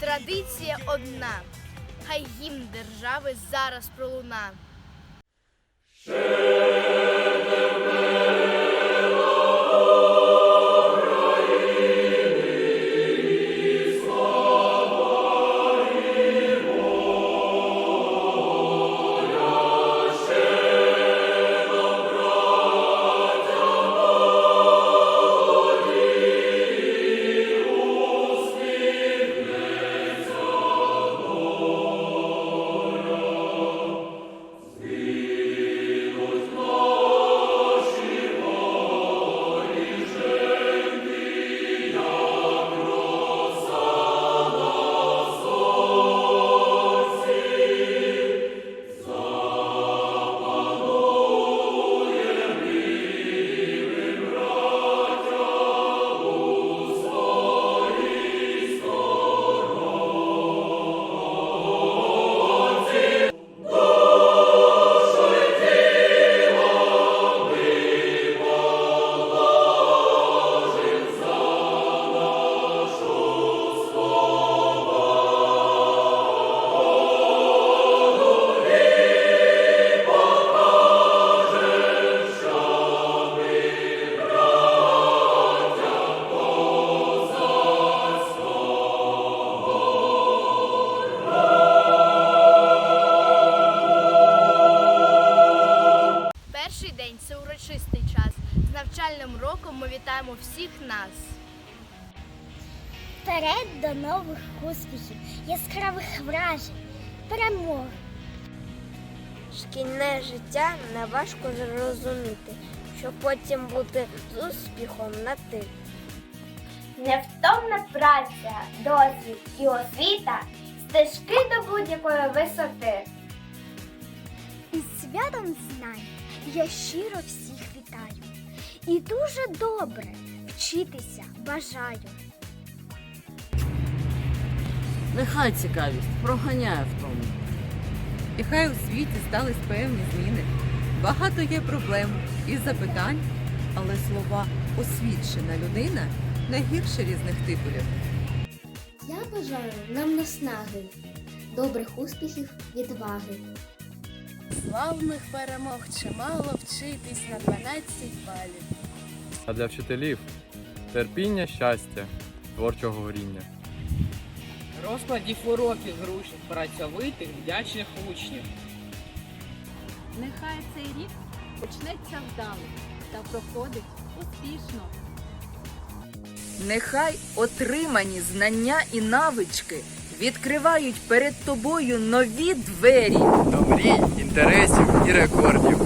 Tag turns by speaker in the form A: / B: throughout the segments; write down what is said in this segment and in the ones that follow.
A: Традиція одна. Хай гімн держави зараз пролуна. Навчальним роком ми вітаємо всіх нас.
B: Вперед до нових успіхів, яскравих вражень, перемог. Шкільне життя не важко зрозуміти, щоб потім бути з успіхом на ти. Невтомна праця, досвід і освіта стежки до будь-якої висоти. Із святом знань я щиро вітаю. І дуже добре вчитися бажаю.
C: Нехай цікавість проганяє втому.
D: І хай у світі стались певні зміни. Багато є проблем і запитань, але слова освічена людина не гірше різних титулів.
E: Я бажаю нам наснаги, добрих успіхів, відваги.
A: Славних перемог чимало вчитись на 12 балів.
F: А для вчителів терпіння, щастя, творчого горіння.
G: Розкладів уроків зручних, працьовитих, вдячних учнів.
H: Нехай цей рік почнеться вдало та проходить успішно.
I: Нехай отримані знання і навички відкривають перед тобою нові двері.
F: До мрій, інтересів і рекордів.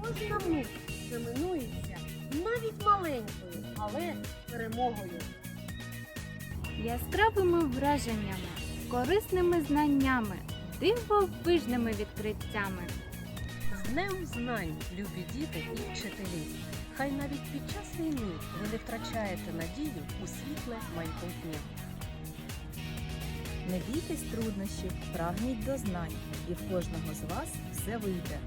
H: Кожна мить знаменується навіть маленькою, але перемогою. Яскравими враженнями, корисними знаннями, дивовижними відкриттями.
J: З Днем знань, любі діти і вчителі. Хай навіть під час війни ви не втрачаєте надію у світле майбутнє.
I: Не бійтесь труднощів, прагніть до знань, і в кожного з вас все вийде.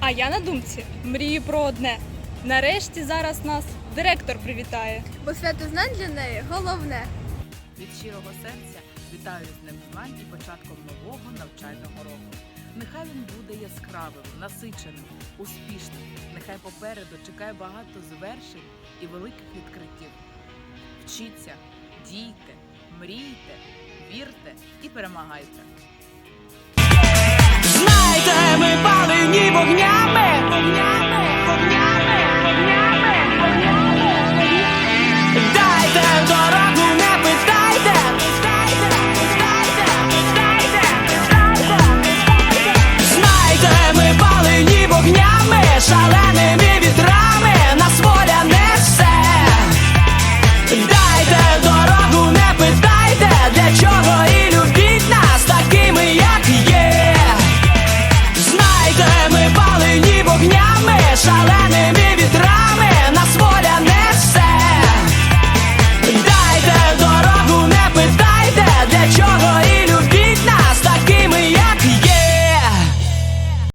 K: А я на думці мрію про одне. Нарешті зараз нас директор привітає.
A: Бо свято знань для неї головне.
C: Від щирого серця вітаю з Днем знань і початком нового навчального року. Нехай він буде яскравим, насиченим, успішним. Нехай попереду чекає багато звершень і великих відкриттів. Вчіться, дійте, мрійте, вірте і перемагайте.
G: Знайте, ми палені вогня!